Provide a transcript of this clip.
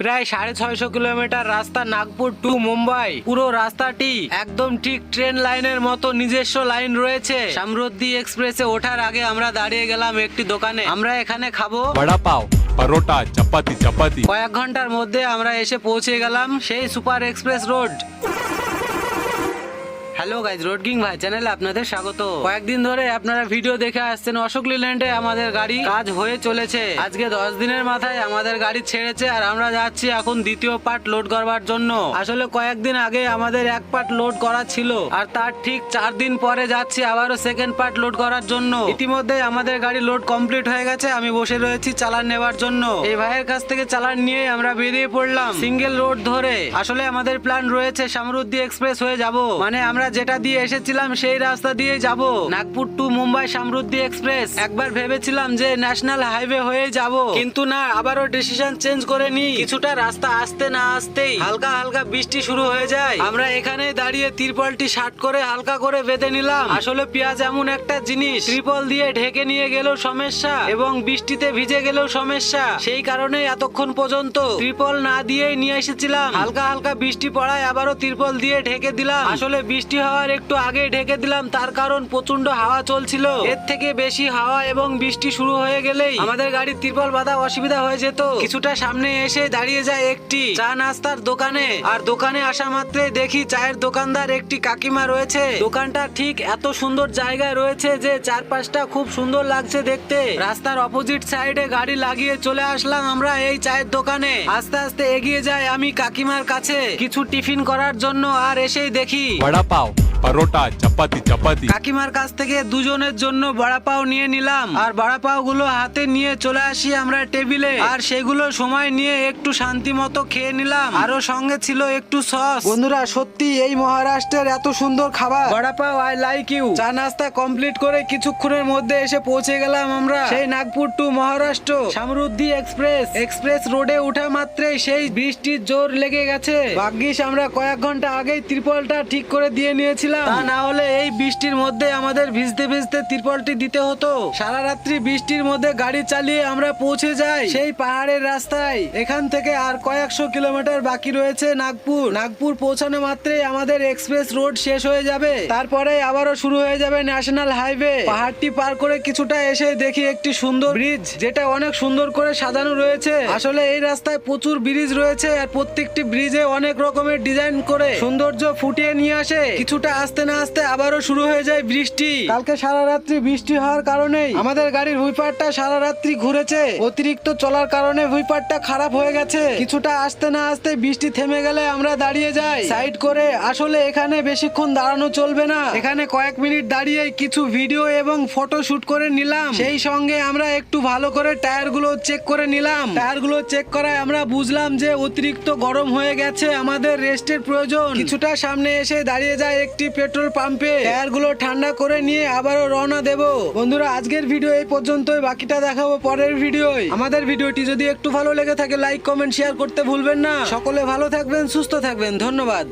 প্রায় সাড়ে ছয়শো কিলোমিটার রাস্তা নাগপুর টু মুম্বাই। পুরো রাস্তাটি একদম ঠিক ট্রেন লাইনের মতো নিজস্ব লাইন রয়েছে। সমৃদ্ধি এক্সপ্রেসে ওঠার আগে আমরা দাঁড়িয়ে গেলাম একটি দোকানে। আমরা এখানে খাব বড়া পাও পরোটা চাপাতি চাপাতি। কয়েক ঘণ্টার মধ্যে আমরা এসে পৌঁছে গেলাম সেই super express road hello guys road king ভাই চ্যানেলে আপনাদের স্বাগত। কয়েকদিন ধরে আপনারা ভিডিও দেখে আসছেন অশোক লিল্যান্ডে আমাদের গাড়ি। কাজ হয়ে চলেছে। আজকে দশ দিনের মাথায় আমাদের গাড়ি ছেড়েছে আর আমরা যাচ্ছি এখন দ্বিতীয় পার্ট লোড করবার জন্য। আসলে কয়েকদিন আগে আমাদের এক পার্ট লোড করা ছিল আর তার ঠিক চার দিন পরে যাচ্ছি আবারও সেকেন্ড পার্ট লোড করার জন্য। ইতিমধ্যে আমাদের গাড়ি লোড কমপ্লিট হয়ে গেছে, আমি বসে রয়েছি চালান নেবার জন্য। এই ভাইয়ের কাছ থেকে চালান নিয়ে আমরা বেরিয়ে পড়লাম। সিঙ্গেল রোড ধরে। আসলে আমাদের প্ল্যান রয়েছে সামরুদ্দি এক্সপ্রেস হয়ে যাব। মানে আমরা যেটা দিয়ে এসেছিলাম সেই রাস্তা দিয়ে যাব। Nagpur to Mumbai Samruddhi express. একবার ভেবেছিলাম যে ন্যাশনাল হাইওয়ে হয়ে যাব। কিন্তু না, আবারও ডিসিশন চেঞ্জ করে নি। কিছুটা রাস্তা আসতে না আসতেই হালকা হালকা বৃষ্টি শুরু হয়ে যায়। আমরা এখানে দাঁড়িয়ে তিরপলটি শার্ট করে হালকা করে বেঁধে নিলাম। আসলে পেঁয়াজ এমন একটা জিনিস। ত্রিপল দিয়ে ঢেকে নিয়ে গেলেও সমস্যা এবং বৃষ্টিতে ভিজে গেলেও সমস্যা। সেই কারণে এতক্ষণ পর্যন্ত ত্রিপল না দিয়েই নিয়ে এসেছিলাম। হালকা হালকা বৃষ্টি পড়ায় আবারও ত্রিপল দিয়ে ঢেকে দিলাম। আসলে বৃষ্টি হওয়ার একটু আগে ঢেকে দিলাম, তার কারণ প্রচণ্ড হাওয়া চলছিল। এর থেকে বেশি হাওয়া এবং বৃষ্টি শুরু হয়ে গেলেই আমাদের গাড়ির তিরপল বাঁধা অসুবিধা হয়ে যেত। কিছুটা সামনে এসে দাঁড়িয়ে যায় একটি চা নাস্তার দোকানে, আর দোকানে আসা মাত্রে দেখি চায়ের দোকানদার একটি কাকিমা রয়েছে। দোকানটা ঠিক এত সুন্দর জায়গায় রয়েছে যে চারপাশটা খুব সুন্দর লাগছে দেখতে। রাস্তার অপোজিট সাইডে গাড়ি লাগিয়ে চলে আসলাম আমরা এই চায়ের দোকানে। আস্তে আস্তে এগিয়ে যাই আমি কাকিমার কাছে। কিছু টিফিন করার জন্য আর এসেই দেখি বড়া পাও। পরোটা, চপাতি চপাতি। কাকিমার কাছ থেকে দুজনের জন্য বড়া পাও নিয়ে নিলাম। আর বড়া পাও গুলো হাতে নিয়ে চলে আসি আমরা টেবিলে। আর সেগুলো সময় নিয়ে একটু শান্তি মতো খেয়ে নিলাম। আরও সঙ্গে ছিল একটু সস। বন্ধুরা, সত্যি এই মহারাষ্ট্রের এত সুন্দর খাবার। বড়া পাও আই লাইক ইউ চা নাস্তা কমপ্লিট করে কিছুক্ষণের মধ্যে এসে পৌঁছে গেলাম আমরা। সেই Nagpur to Maharashtra. Samruddhi express. Express রোডে উঠা মাত্রই সেই বৃষ্টির জোর লেগে গেছে। ভাগ্যিস আমরা কয়েক ঘণ্টা আগেই ত্রিপলটা ঠিক করে দিয়ে নিয়েছি নিয়েছিলাম তা না হলে এই বৃষ্টির মধ্যে আমাদের ভিজতে ভিজতে ত্রিপলটি দিতে হতো। সারা রাত্রি বৃষ্টির মধ্যে গাড়ি চালিয়ে আমরা পৌঁছে যাই। সেই পাহাড়ের রাস্তায়। এখান থেকে আর কয়েকশো কিলোমিটার বাকি রয়েছে নাগপুর। নাগপুর পৌঁছানো মাত্রেই আমাদের এক্সপ্রেস রোড শেষ হয়ে যাবে। তারপরে আবারও শুরু হয়ে যাবে ন্যাশনাল হাইওয়ে। পাহাড়টি পার করে কিছুটা এসে দেখি একটি সুন্দর ব্রিজ, যেটা অনেক সুন্দর করে সাজানো রয়েছে। আসলে এই রাস্তায় প্রচুর ব্রিজ রয়েছে আর প্রত্যেকটি ব্রিজে অনেক রকমের ডিজাইন করে সৌন্দর্য ফুটিয়ে নিয়ে আসে। কিছুটা আসতে না আসতে আবারও শুরু হয়ে যায় বৃষ্টি। কালকে সারা রাত্রি বৃষ্টি হওয়ার কারণেই আমাদের গাড়ির হুইপারটা সারা রাত্রি ঘুরেছে। অতিরিক্ত চলার কারণে হুইপারটা খারাপ হয়ে গেছে। কিছুটা আসতে না আসতে বৃষ্টি থেমে গেলে আমরা দাঁড়িয়ে যাই। সাইড করে আসলে এখানে বেশিক্ষণ দাঁড়ানো চলবে না। এখানে কয়েক মিনিট দাঁড়িয়ে কিছু ভিডিও এবং ফটো শুট করে নিলাম। সেই সঙ্গে আমরা একটু ভালো করে টায়ারগুলো চেক করে নিলাম। টায়ারগুলো চেক করায় আমরা বুঝলাম যে অতিরিক্ত গরম হয়ে গেছে আমাদের রেস্টের প্রয়োজন। কিছুটা সামনে এসে দাঁড়িয়ে যায় একটি পেট্রোল পাম্পে। টায়ারগুলো ঠান্ডা করে নিয়ে আবারও রওনা দেব। বন্ধুরা, আজকের ভিডিও এই পর্যন্তই। বাকিটা দেখাবো পরের ভিডিওয়। আমাদের ভিডিওটি যদি একটু ভালো লেগে থাকে লাইক কমেন্ট শেয়ার করতে ভুলবেন না। সকলে ভালো থাকবেন, সুস্থ থাকবেন। ধন্যবাদ।